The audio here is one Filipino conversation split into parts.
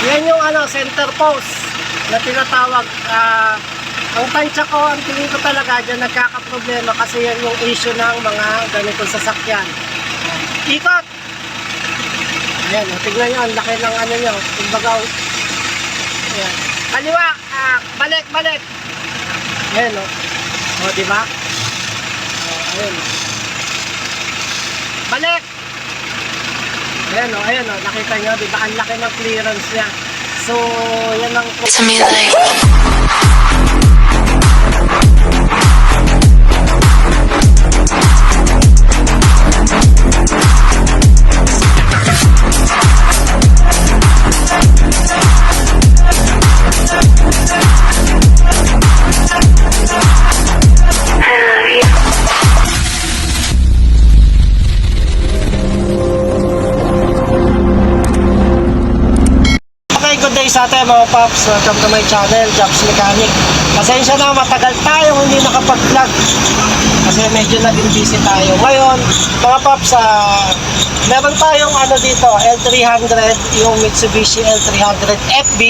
Yan yung ano, center post na tinatawag. ah, ang tansya ko, ang tingin ko talaga dyan nagkakaproblema kasi yan yung issue ng mga ganitong sasakyan. Ikot! Ayan, tignan nyo, ang laki ng ano nyo. Kumbaga, ayan. Kaliwa, ah, balik, balik. Ayan, o. O, di ba? O, ayan. Balik! Ayan, o, ayan, o. Nakita nyo, di? Ang laki ng clearance niya. So, yan ang... to me like mga paps. Welcome to my channel, Jobs Mechanic. Pasensya na, matagal tayong hindi nakapag-vlog. Kasi medyo naging busy tayo. Ngayon, mga paps, ah, meron tayong ano dito, L300, yung Mitsubishi L300 FB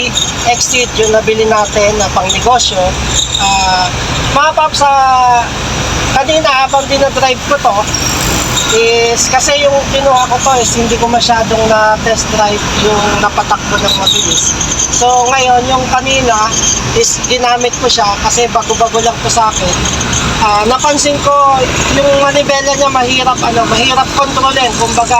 Exit, yung nabili natin na pang negosyo. Ah, mga paps, ah, kanina habang dinadrive ko to, is kasi yung kinuha ko to is hindi ko masyadong na test drive yung napatakbo ng mabilis. So ngayon yung kanina is ginamit ko siya kasi bago-bago lang to sa akin. Ah, napansin ko yung manibela niya mahirap ano, mahirap kontrolin. Kumbaga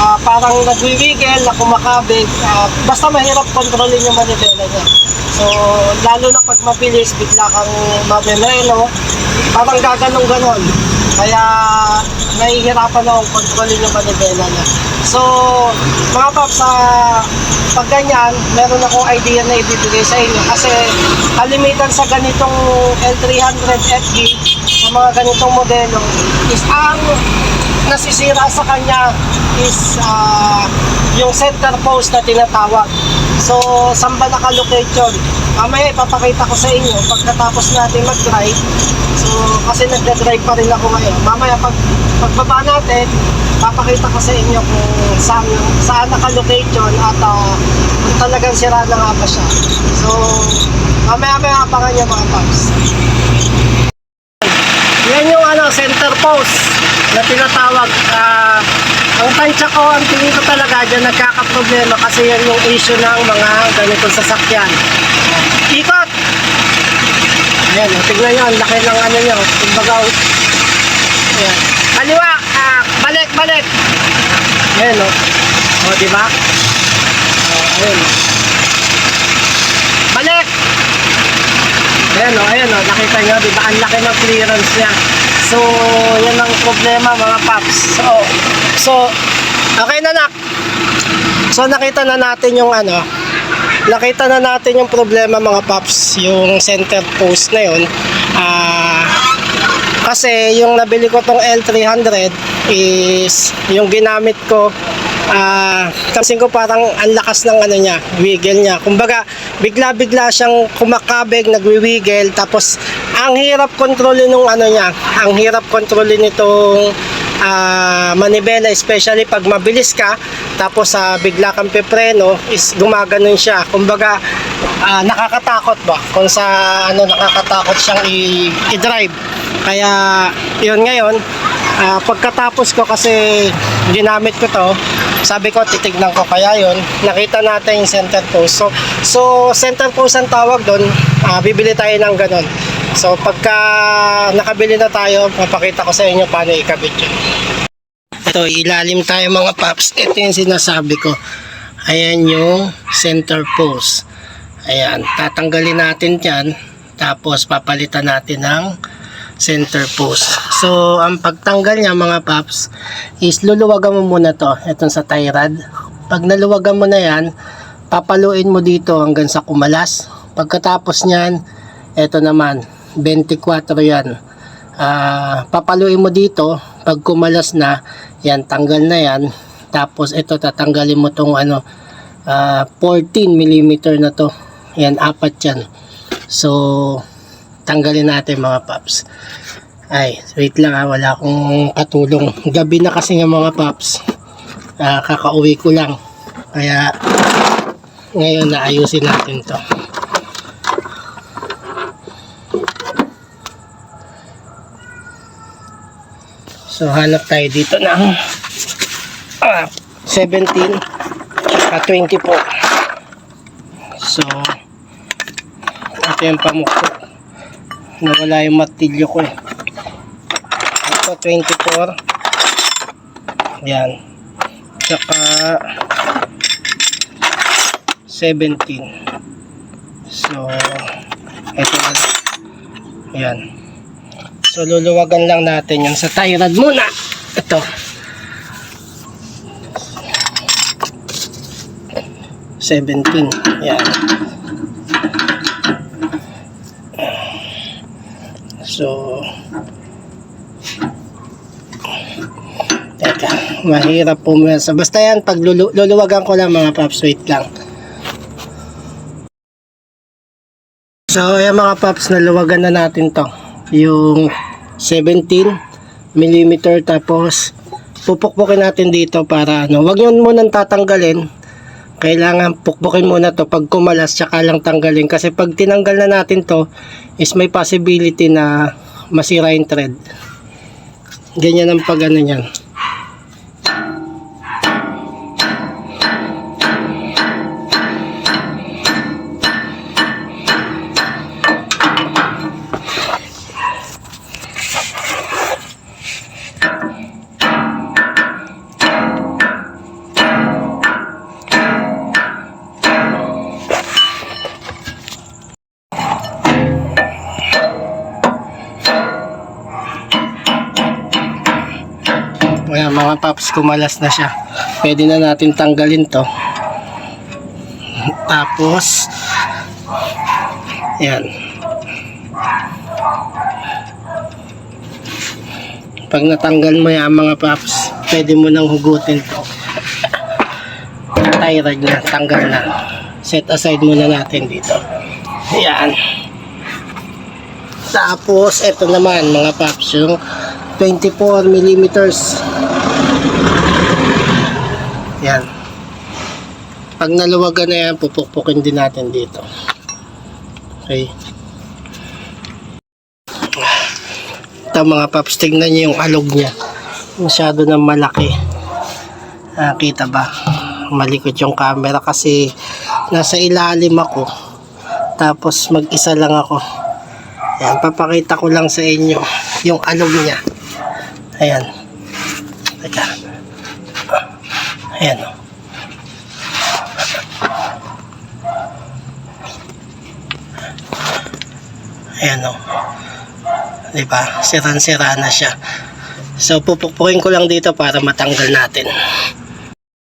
ah, parang nagwiwigil na kumakabig. Ah, basta mahirap kontrolin yung manibela niya. So lalo na pag mabilis bigla kang mabemelo, parang gaganong ganon. Kaya nahihirapan akong kontrolin yung manibela niya. So, mga paps, sa pag ganyan, meron akong idea na ibibigay sa inyo. Kasi kalimitan sa ganitong L300 FB, sa mga ganitong modelo, is ang nasisira sa kanya is ah, yung center post na tinatawag. So, saan ba nakalocate yun? Mamaya ipapakita ko sa inyo pagkatapos natin mag-drive. So, kasi nagda-drive pa rin ako ngayon. Mamaya pag pagbaba natin, papakita ko sa inyo kung saan, saan nakalocate yun at ah, kung talagang sira na nga ba siya. So, mamaya-maya abangan nyo mga paps. Yan yung ano, center post na tinatawag. Ah, ang tansya ko, ang tingin ko talaga dyan nagkakaproblema kasi yan yung issue ng mga ganitong sasakyan. Ikot! Ayan, o, tignan nyo, ang laki ng ano nyo. Kumbaga, ayan. Kaliwa, ah, balik, balik. Ayan, o. O, di ba? O, ayan. Balik! Ayan o, ayan o, nakita nyo, di ba? Ang laki ng clearance niya. So, yan ang problema mga paps. So, so, okay na nak. So, nakita na natin yung ano, nakita na natin yung problema mga paps, yung center post na yun. Ah, kasi yung nabili ko tong L300 is yung ginamit ko ah kasi ko parang ang lakas ng ano niya, wiggle niya. Kumbaga, bigla-bigla siyang kumakabig, nagwi-wiggle tapos ang hirap kontrolin nung ano niya, ang hirap kontrolin nitong ah, manibela especially pag mabilis ka tapos sa bigla kang pepreno is gumaganon siya. Kumbaga, ah, nakakatakot ba? Kung sa ano nakakatakot siyang i-drive. Kaya, yun ngayon, ah, pagkatapos ko kasi ginamit ko to, sabi ko titignan ko kaya yun, nakita natin yung center post. So, so center post ang tawag doon, ah, bibili tayo ng ganun. So pagka nakabili na tayo, mapakita ko sa inyo paano ikabit yun. Ito, ilalim tayo mga paps. Ito yung sinasabi ko. Ayan yung center post. Ayan, tatanggalin natin yan. Tapos papalitan natin ng center post. So, ang pagtanggal niya mga paps is luluwagan mo muna to. Itong sa tie rod. Pag naluwagan mo na yan, papaluin mo dito hanggang sa kumalas. Pagkatapos niyan, ito naman, 24 yan. Ah, papaluin mo dito. Pag kumalas na, yan, tanggal na yan. Tapos ito, tatanggalin mo tong ano, ah, 14 mm na to. Yan, apat yan. So, tanggalin natin mga paps. Ay, wait lang ha, wala akong katulong. Gabi na kasi nga mga paps. Ah, kakauwi ko lang. Kaya, Ngayon, naayusin natin to. So, hanap tayo dito ng ah, 17 at 20 po. So, ito yung pamukho. Nawala yung martilyo ko eh. Ito, 24. Yan. Tsaka 17. So, ito na. Yan. So, luluwagan lang natin yan sa tie rod muna. Ito. Seventeen. Yan. So, Teka, mahirap pumesa. Basta yan, pag lulu- luluwagan ko lang mga paps, wait lang. So, ayan mga paps, naluwagan na natin to. Yung 17 mm tapos pupukpukin natin dito para ano, wag yun munang tatanggalin. Kailangan pukpukin muna to pag kumalas tsaka lang tanggalin kasi pag tinanggal na natin to is may possibility na masira yung thread. Ganyan ang pag ano niyan. Mga paps, kumalas na siya. Pwede na natin tanggalin to. Tapos, yan. Pag natanggal mo yan, mga paps, pwede mo nang hugutin to. Tie na, tanggal na. Set aside muna natin dito. Yan. Tapos, ito naman, mga paps, yung 24 millimeters. Yan. Pag naluwagan na yan, pupukpukin din natin dito. Okay. Ito mga paps, tingnan nyo yung alog niya. Masyado na malaki. Ah, kita ba? Malikot yung camera kasi nasa ilalim ako. Tapos mag-isa lang ako. Yan, papakita ko lang sa inyo yung alog niya. Ayan. Teka. Ayan. oh. Ayan o. Diba? Siran-sira na siya. So, pupukpukin ko lang dito para matanggal natin.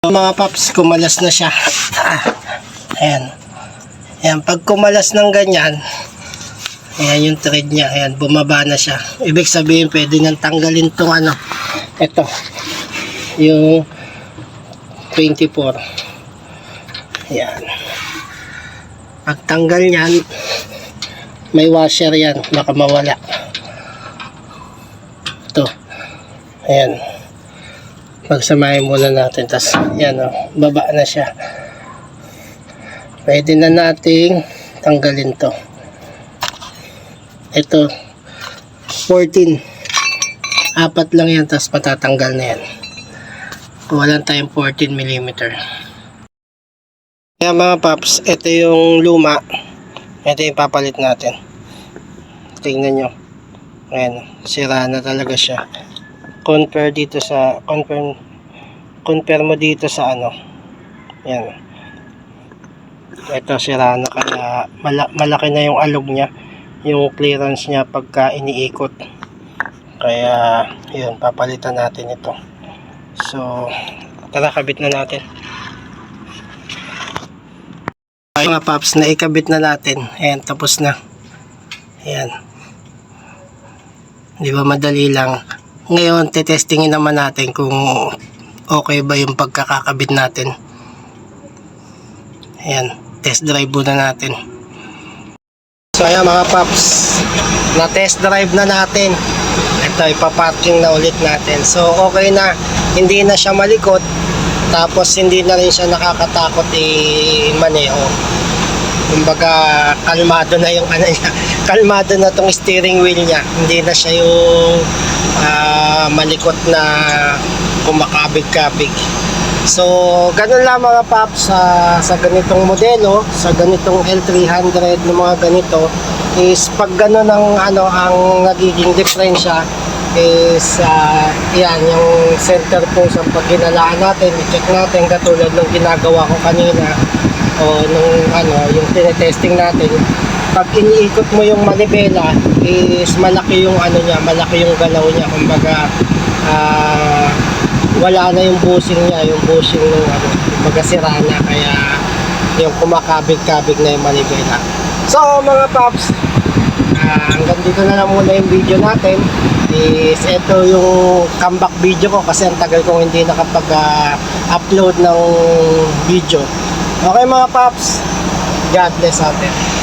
Mga paps, kumalas na siya. Ayan. Ayan, pag kumalas ng ganyan, Ayan yung thread niya. Ayan, bumaba na siya. Ibig sabihin, pwede nang tanggalin tong ano. Ito. Yung 24. Ayan. Pag tanggal niyan, may washer yan. Baka mawala. Ito. Ayan. Pagsamahin muna natin. Tapos, yan o. Baba na siya. Pwede na nating tanggalin to ito 14 apat lang yan tapos matatanggal na yan. Wala tayong 14 mm kaya mga paps ito yung luma. Ito yung papalit natin. Tingnan nyo. Ayan sira na talaga siya. Compare dito sa compare compare mo dito sa ano. Yan ito sira na kaya mala- malaki na yung alog niya. Yung clearance niya pagka iniikot kaya yun papalitan natin ito. So tara kabit na natin. Ay mga paps na ikabit na natin. Ayan tapos na. Ayan. Di ba madali lang. Ngayon tetestingin naman natin kung okay ba yung pagkakakabit natin. Ayan test drive muna natin. So ayan mga paps, na test drive na natin. Ito ipaparking na ulit natin. So okay na, hindi na siya malikot. Tapos hindi na rin siya nakakatakot i-maneho. Kumbaga, kalmado na yung ano niya. Kalmado na tong steering wheel niya. Hindi na siya yung ah, malikot na kumakabig-kabig. So, ganun lang mga paps sa, sa ganitong modelo, sa ganitong L300 ng mga ganito, is pag ganun ang, ano, ang nagiging diferensya is uh, yan, yung center post ang pag ginalaan natin, i-check natin katulad ng ginagawa ko kanina o nung ano, yung tinetesting natin pag iniikot mo yung manibela is malaki yung ano niya, malaki yung galaw niya kumbaga ah, wala na yung bushing niya, yung bushing ng ano, kumbaga sira na kaya yung kumakabig-kabig na yung manibela. So mga paps, Ah, hanggang dito na lang muna yung video natin is ito yung comeback video ko kasi ang tagal kong hindi nakapag-upload ng video. Okay mga paps. God bless there